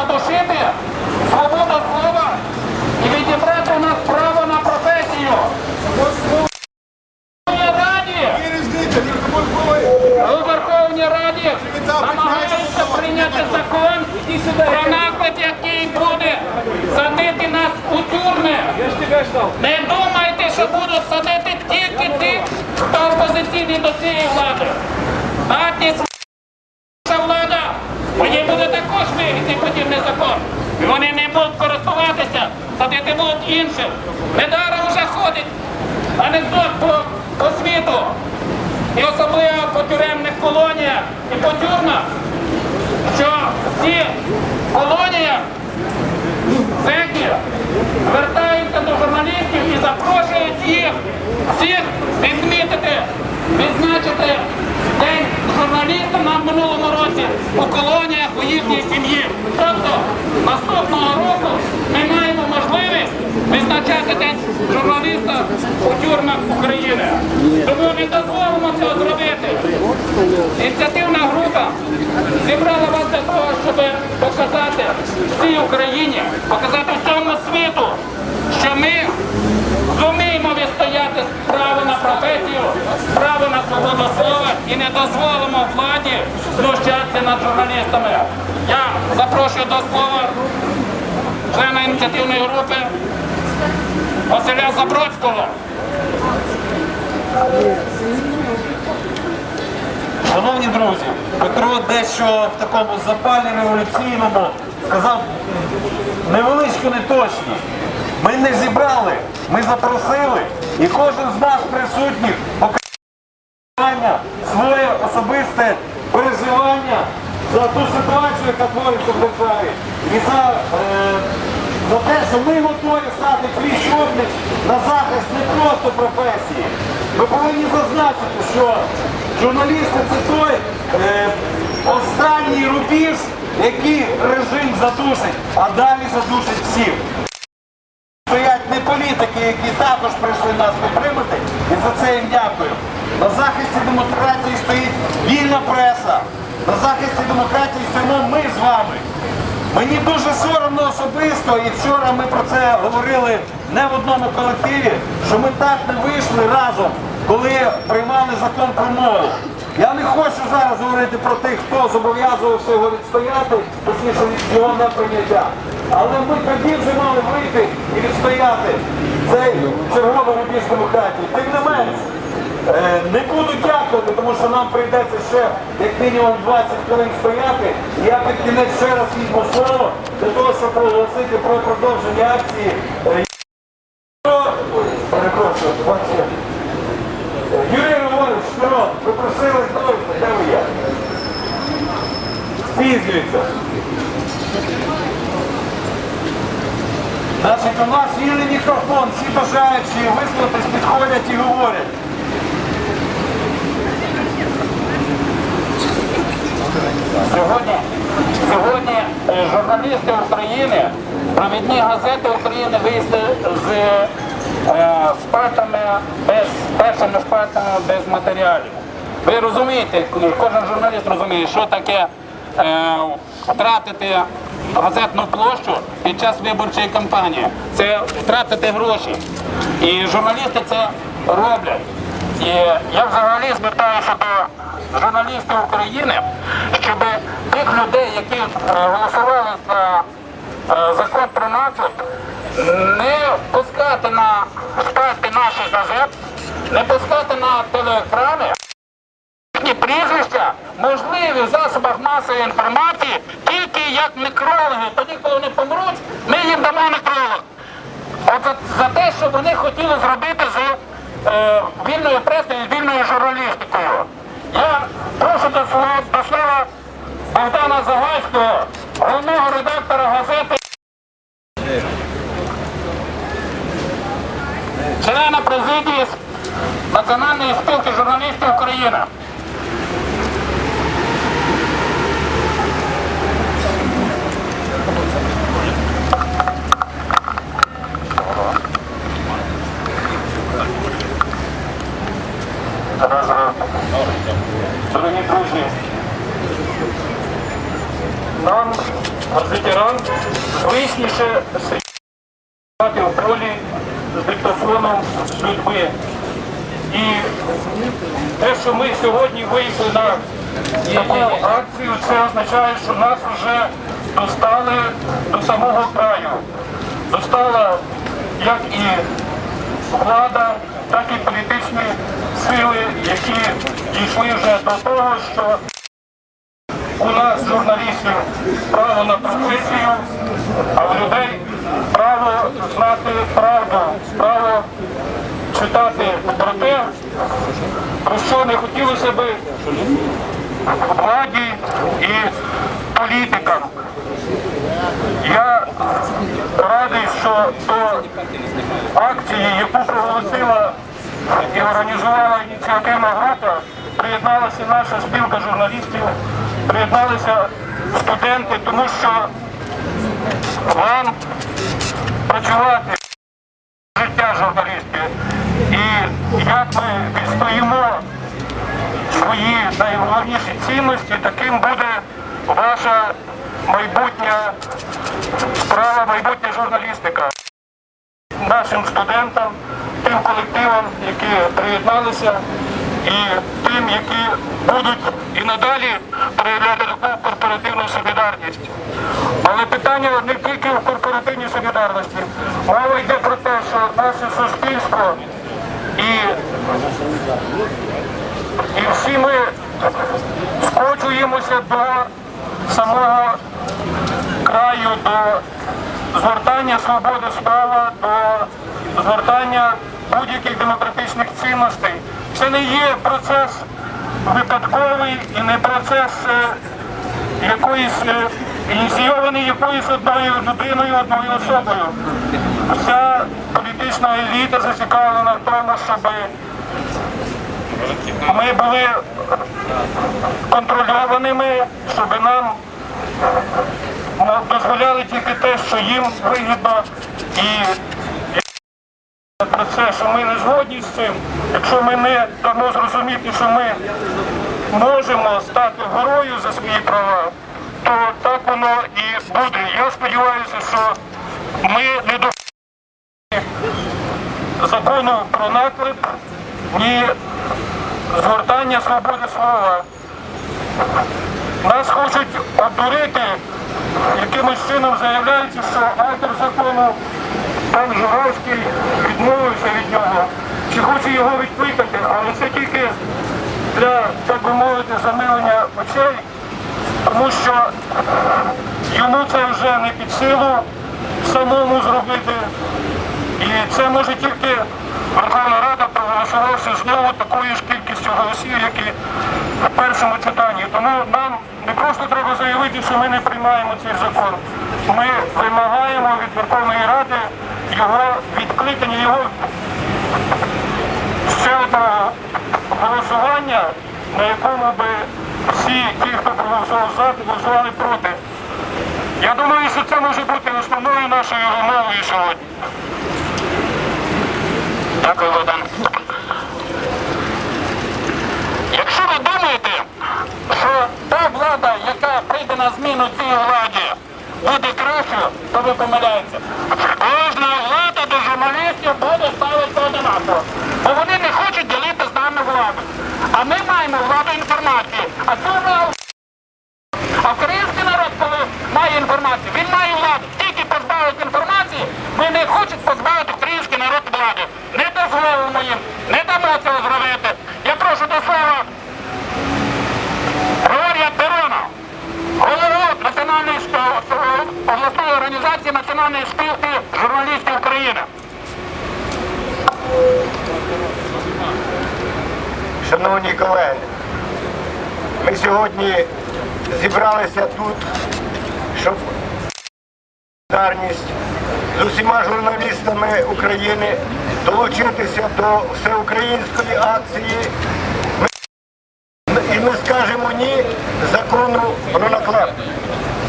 задушити свобода слова і відібрати у нас право на професію. У Верховній Раді намагаються прийняти закон про наклад, який буде садити нас у тюрми. Не думайте, що будуть садити тільки тих, хто опозиційний до цієї влади. Будуть. Недаром вже ходить анекдот по, по світу. І особливо по тюремних колоніях і по тюрмах, що всі колоніях зеків звертаються до журналістів і запрошують їх всіх відмітити, відзначити день журналіста на минулому році у колоніях у їхній сім'ї. Тобто наступного року ми маємо можливість відзначати день журналіста у тюрмах України. Тому не дозволимо цього зробити. Ініціативна група зібрала вас для того, щоб показати всій Україні, показати всьому світу, що ми зуміємо відстояти право на професію, право на свободу слова і не дозволимо владі знущатися над журналістами. Я запрошую до слова ініціативної групи Василя Забродського. Шановні друзі, Петро дещо в такому запалі революційному сказав невеличку неточність. Ми не зібрали, ми запросили, і кожен з нас присутніх показання своє особисте переживання за ту ситуацію, яка твориться в державі. І за, е, за те, що ми готові стати пліч опліч на захист не просто професії. Ми повинні зазначити, що журналісти це той е, останній рубіж, який режим задушить, а далі задушить всіх. Стоять не політики, які також прийшли нас підтримати, і за це їм дякую. На захисті демократії стоїть вільна преса. На захисті демократії стоїмо ми з вами. Мені дуже соромно особисто, і вчора ми про це говорили не в одному колективі, що ми так не вийшли разом, коли приймали закон про мову. Я не хочу зараз говорити про тих, хто зобов'язувався його відстояти, точніше його неприйняття. Але ми тоді вже мали вийти і відстояти цей черговий рубіж демократії. Тим не менш, е, не буду дякувати, тому що нам прийдеться ще як мінімум 20 хвилин стояти. Я під кінець ще раз візьму слово для того, щоб проголосити про продовження акції. Е, Перепрошую, бачите. Юрій Григорович, Шкарон, ви просили, хто де ви є? Спізнюється. Значить, у нас вільний мікрофон, всі бажаючі висловитись підходять і говорять. Сьогодні, сьогодні е, журналісти України, провідні газети України вийшли з е, шпатами без першими шпатами без матеріалів. Ви розумієте, кожен журналіст розуміє, що таке е, втратити газетну площу під час виборчої кампанії. Це втратити гроші. І журналісти це роблять. І я взагалі звертаюся до журналістів України, щоб тих людей, які е, голосували за е, закон про націю, не пускати на шпальти наших газет, не пускати на телеекрани. Їхні прізвища можливі в засобах масової інформації тільки як некрологи. Тоді, коли вони помруть, ми їм дамо некролог. От за, за те, що вони хотіли зробити з е, вільною пресою, з вільною журналістикою. Я прошу до слова, Богдана Загайського, головного редактора газети. Члена президії Національної спілки журналістів України. Дорогі друзі, нам, ветеран, звичніше сидіти в полі з диктофоном з людьми. І те, що ми сьогодні вийшли на таку акцію, це означає, що нас вже достали до самого краю. Достала як і влада, так і політичні сили, які дійшли вже до того, що у нас, журналістів, право на професію, а у людей право знати правду, право читати про те, про що не хотілося би владі і політикам. Я радий, що до акції, яку проголосила і організувала ініціативна група, приєдналася наша спілка журналістів, приєдналися студенти, тому що вам працювати життя журналістів. І як ми відстоїмо свої найголовніші цінності, таким буде ваша майбутня справа, майбутня журналістика. Нашим студентам, тим колективам, які приєдналися, і тим, які будуть і надалі проявляти таку корпоративну солідарність. Але питання не тільки в корпоративній солідарності. Мова йде про те, що наше суспільство і і всі ми скочуємося до самого краю, до згортання свободи слова, до згортання будь-яких демократичних цінностей. Це не є процес випадковий і не процес е, якоїсь е, ініційований якоюсь одною людиною, одною особою. Вся політична еліта зацікавлена в тому, щоб ми були контрольованими, щоб нам дозволяли тільки те, що їм вигідно і про це, що ми не згодні з цим, якщо ми не дамо зрозуміти, що ми можемо стати горою за свої права, то так воно і буде. Я сподіваюся, що ми не до закону про наклеп, ні згортання свободи слова. Нас хочуть обдурити, якимось чином заявляючи, що автор закону пан Журавський відмовився від нього, чи хоче його відкликати, але це тільки для, так би мовити, замилення очей, тому що йому це вже не під силу самому зробити. І це може тільки Верховна Рада проголосувавши знову такою ж кількістю голосів, як і в першому читанні. Тому нам не просто треба заявити, що ми не приймаємо цей закон. Ми вимагаємо від Верховної Ради його відкликання, його ще одного голосування, на якому би всі ті, хто проголосував за, голосували проти. Я думаю, що це може бути основною нашою вимовою сьогодні. Дякую, Богдан. Якщо ви думаєте, що та влада, яка прийде на зміну цій владі, буде кращою, то ви помиляєтеся. Влада до журналістів одинаково. Бо вони не хочуть ділити з нами владу. А ми маємо владу інформації. А владу а український народ, коли має інформацію, він має владу. Тільки позбавити інформації, вони не хочуть позбавити український народ влади. Не дозволимо їм, не дамо цього зробити. Я прошу до слова Григорія Перона, голову Національної обласної організації Національної спілки журналістів України. Шановні колеги, ми сьогодні зібралися тут, щоб солідарність з усіма журналістами України долучитися до всеукраїнської акції. Ми- І ми скажемо ні закону про наклеп.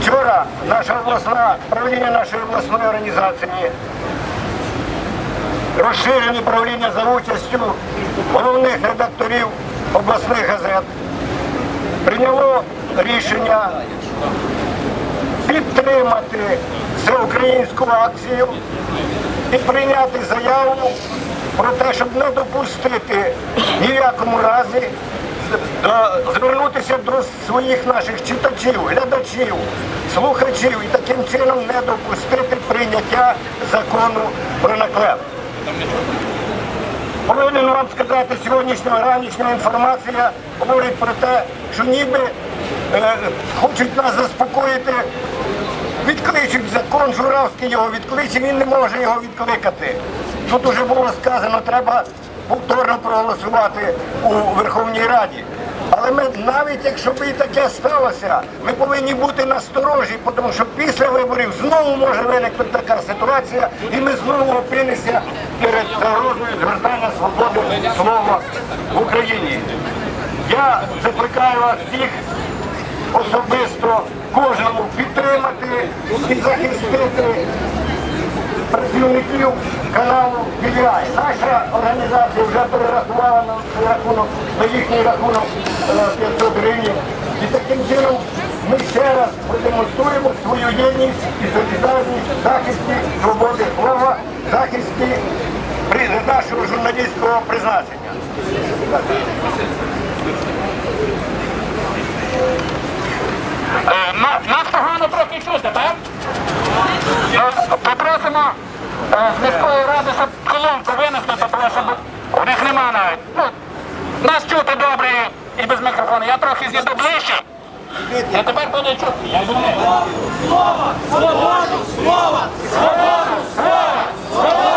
Вчора наша обласна правління нашої обласної організації розширені правління за участю головних редакторів обласних газет прийняло рішення підтримати всеукраїнську акцію і прийняти заяву про те, щоб не допустити ні в якому разі звернутися до своїх наших читачів, глядачів, слухачів і таким чином не допустити прийняття закону про наклеп. Повинен вам сказати, сьогоднішня ранішня інформація говорить про те, що ніби е, хочуть нас заспокоїти, відкличуть закон Журавський його відкличе, він не може його відкликати. Тут уже було сказано, треба повторно проголосувати у Верховній Раді. Але ми навіть якщо б і таке сталося, ми повинні бути насторожі, тому що після виборів знову може виникнути така ситуація, і ми знову опинимося перед загрозою згортання свободи слова в Україні. Я закликаю вас всіх особисто кожному підтримати і захистити працівників каналу TVI. Наша організація вже перерахувала на рахунок, на їхній рахунок е, 500 гривень. І таким чином ми ще раз продемонструємо свою єдність і солідарність захисті свободи слова, захисті нашого журналістського призначення. Е, Нас погано трохи чути, так? Попросимо з міської ради, щоб колонку винесли, тому що в них нема навіть. Ну, Нас чути добре і без мікрофону. Я трохи з'їду ближче. І тепер буде чути. Я йду. Слово! Свободу! Слово! Свободу! Свободу!